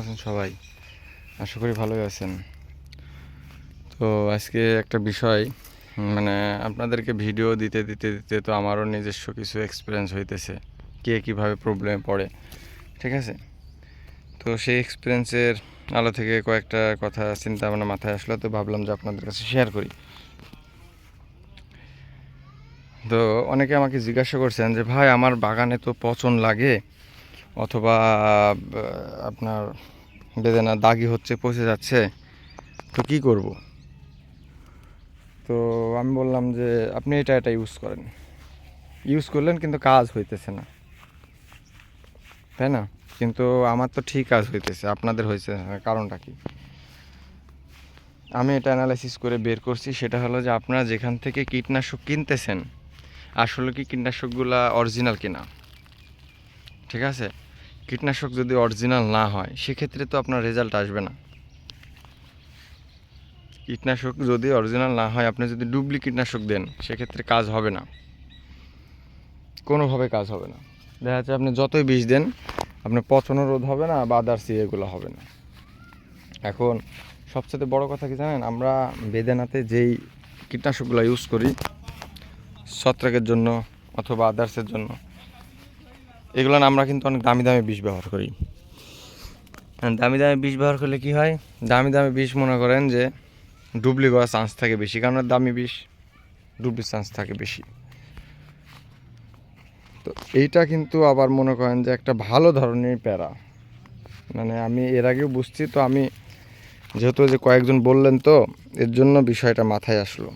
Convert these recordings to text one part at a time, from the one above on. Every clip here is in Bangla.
আছেন সবাই? আশা করি ভালোই আছেন। তো আজকে একটা বিষয় মানে আপনাদেরকে ভিডিও দিতে দিতে দিতে তো আমারও নিজস্ব কিছু এক্সপিরিয়েন্স হইতেছে, কে কীভাবে প্রবলেমে পড়ে, ঠিক আছে? তো সেই এক্সপিরিয়েন্সের আলো থেকে কয়েকটা কথা চিন্তা ভাবনা মাথায় আসলো, তো ভাবলাম যে আপনাদের কাছে শেয়ার করি। তো অনেকে আমাকে জিজ্ঞাসা করছেন যে, ভাই, আমার বাগানে তো পচন লাগে? অথবা আপনার বেদানা দাগি হচ্ছে, পচে যাচ্ছে, তো কি করব? তো আমি বললাম যে, আপনি এটা এটা ইউজ করেন। ইউজ করলেন, কিন্তু কাজ হইতেছে না। তাই না? কিন্তু আমার তো ঠিক কাজ হইতেছে, আপনাদের হয়েছে কারণটা কি? আমি এটা অ্যানালাইসিস করে বের করছি, সেটা হলো যে, আপনারা যেখান থেকে কীটনাশক কিনতেছেন, আসলে কি কীটনাশকগুলা অরিজিনাল কিনা? ঠিক আছে? কীটনাশক যদি অরিজিনাল না হয়, সেক্ষেত্রে তো আপনার রেজাল্ট আসবে না। কীটনাশক যদি অরিজিনাল না হয়, আপনি যদি ডুবলি কীটনাশক দেন, সেক্ষেত্রে কাজ হবে না। কোনোভাবে কাজ হবে না। দেখা যাচ্ছে আপনি যতই বিষ দেন, আপনার পচনও রোধ হবে না, বা আদার্স এগুলো হবে না। এখন সবচেয়ে বড় কথা কি জানেন? আমরা বেদেনাতে যেই কীটনাশকগুলো ইউজ করি, ছত্রাকের জন্য অথবা আদার্সের জন্য এগুলো না আমরা কিন্তু অনেক দামি দামি বিষ ব্যবহার করি। আর দামি দামি বিষ ব্যবহার করলে কি হয়? দামি দামি বিষ মনে করেন যে ডুবলি করার চান্স থাকে বেশি কারণ দামি বিষ ডুবলির চান্স থাকে বেশি। তো এইটা কিন্তু আবার মনে করেন যে একটা ভালো ধরনের প্যারা। মানে আমি এর আগেও বুঝছি তো আমি যেহেতু যে কয়েকজন বললেন তো এর জন্য বিষয়টা মাথায় আসলো।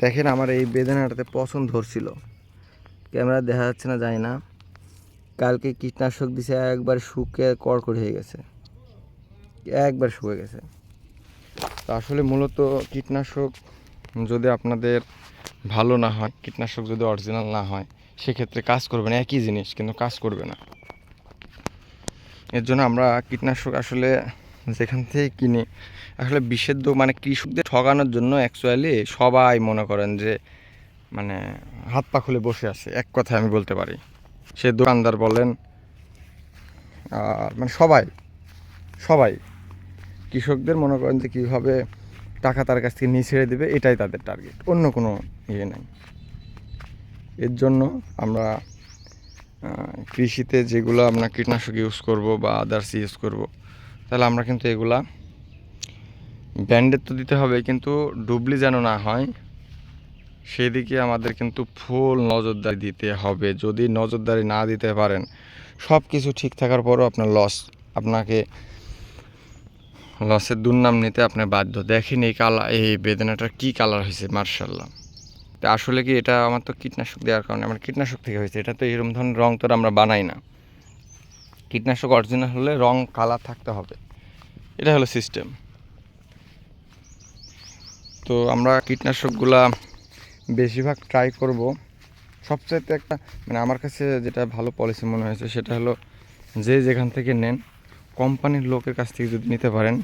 দেখেন আমার এই বেদনাটাতে পছন্দ ধরছিল। ক্যামেরা দেখা যাচ্ছে না যায় না। কালকে কীটনাশক দিছে, একবার শুকে কড়কড় হয়ে গেছে। একবার শুকে গেছে। তো আসলে মূলত কীটনাশক যদি আপনাদের ভালো না হয়, কীটনাশক যদি অরিজিনাল না হয়, সেক্ষেত্রে কাজ করবে না, একই জিনিস, কিন্তু কাজ করবে না। এর জন্য আমরা কীটনাশক আসলে যেখান থেকে কিনি, আসলে দো মানে কৃষকদের ঠগানোর জন্য অ্যাকচুয়ালি সবাই মনে করেন যে মানে হাত পা খুলে বসে আছে, এক কথায় আমি বলতে পারি। সে দোকানদার বলেন মানে সবাই সবাই, কৃষকদের মনে করেন যে কীভাবে টাকা তার কাছ থেকে নিয়ে ছেড়ে দেবে, এটাই তাদের টার্গেট অন্য কোনো ইয়ে নাই। এর জন্য আমরা কৃষিতে যেগুলো আমরা কীটনাশক ইউজ করব বা আদার্স ইউজ করব, তাহলে আমরা কিন্তু এগুলা ব্যান্ডেড তো দিতে হবে, কিন্তু ডুবলি যেন না হয় সেদিকে আমাদের কিন্তু ফুল নজরদারি দিতে হবে। যদি নজরদারি না দিতে পারেন সব কিছু ঠিক থাকার পরও আপনার লস আপনাকে লসের দুর্নাম নিতে আপনি বাধ্য। দেখেন এই কালার এই বেদনাটার কী কালার হয়েছে, মার্শাল্লাহ। তা আসলে কি এটা আমার তো কীটনাশক দেওয়ার কারণে, আমার কীটনাশক থেকে হয়েছে। এটা তো এরকম ধরনের রং তো আমরা বানাই না। কীটনাশক অরিজিনাল হলে রং কালার থাকতে হবে। এটা হলো সিস্টেম তো আমরা কীটনাশকগুলা বেশিরভাগ ট্রাই করব। সবচাইতে একটা মানে আমার কাছে যেটা ভালো পলিসি মনে হয়েছে সেটা হলো যে যেখান থেকে নেন কোম্পানির লোকের কাছ থেকে যদি নিতে পারেন,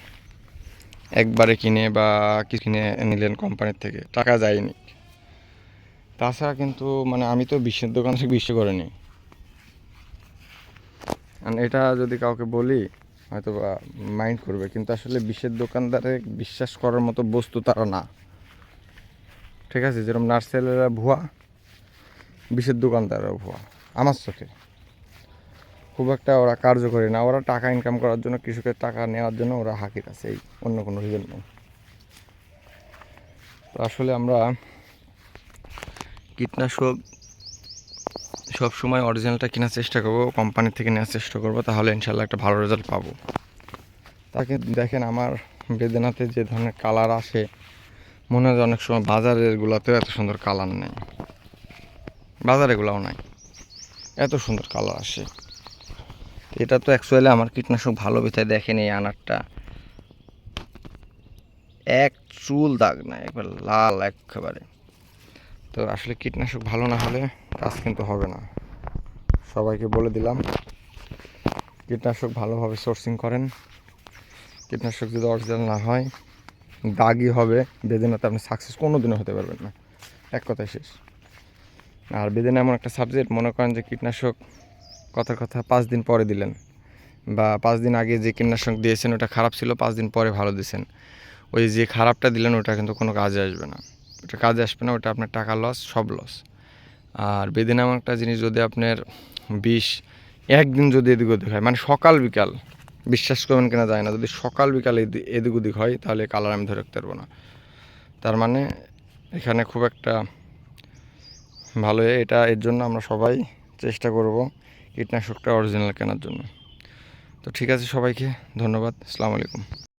একবারে কিনে বা কিছু কিনে নিলেন কোম্পানির থেকে, টাকা যায়নি। তাছাড়া কিন্তু মানে আমি তো বিশ্বের দোকান থেকে বিশ্ব করে নিই। এটা যদি কাউকে বলি হয়তো মাইন্ড করবে, কিন্তু আসলে বিশ্বের দোকানদারে বিশ্বাস করার মতো বস্তু তারা না। ঠিক আছে? যেরকম নার্সারিরা ভুয়া, বিষের দোকানদাররা ভুয়া, আমার চোখে। খুব একটা ওরা কার্যকরী না। ওরা টাকা ইনকাম করার জন্য, কৃষকের টাকা নেওয়ার জন্য ওরা হাকির আছে, এই অন্য কোনো রিজন নেই। তো আসলে আমরা কীটনাশক সব সময় অরিজিনালটা কেনার চেষ্টা করব কোম্পানি থেকে নেওয়ার চেষ্টা করব, তাহলে ইনশাল্লাহ একটা ভালো রেজাল্ট পাবো। তাকে দেখেন, আমার বেদনাতে যে ধরনের কালার আসে মনে হয় অনেক সময় বাজারের গুলাতেও এত সুন্দর কালার নেই। বাজারে এগুলাও নাই। এত সুন্দর কালার আসে। এটা তো অ্যাকচুয়ালি আমার কীটনাশক ভালো বিথায় দেখেন এই আনারটা। এক চুল দাগ নাই, একবার লাল একেবারে। তো আসলে কীটনাশক ভালো না হলে কাজ কিন্তু হবে না। সবাইকে বলে দিলাম, কীটনাশক ভালোভাবে সোর্সিং করেন। কীটনাশক যদি অরিজিনাল না হয় দাগই হবে, বেদেনাতে আপনি সাকসেস কোনো দিনও হতে পারবেন না। এক কথায় শেষ। আর বেদেনা এমন একটা সাবজেক্ট মনে করেন যে কীটনাশক কথার কথা পাঁচ দিন পরে দিলেন বা পাঁচ দিন আগে যে কীটনাশক দিয়েছেন, ওটা খারাপ ছিল, পাঁচ দিন পরে ভালো দিয়েছেন। ওই যে খারাপটা দিলেন, ওটা কিন্তু কোনো কাজে আসবে না। ওটা কাজে আসবে না, ওটা আপনার টাকা লস সব লস আর বেদি এমন একটা জিনিস, যদি আপনার বিষ একদিন যদি এদিক ওদিক হয় মানে সকাল বিকাল বিশ্বাস করবেন কিনা যায় না। যদি সকাল বিকাল এদি- এদিক ওদিক হয়, তাহলে কালার আমি ধরে রাখতে পারব না। তার মানে এখানে খুব একটা ভালো এটা এর জন্য আমরা সবাই চেষ্টা করব কীটনাশকটা অরিজিনাল কেনার জন্য। তো ঠিক আছে সবাইকে, ধন্যবাদ। আসসালামু আলাইকুম।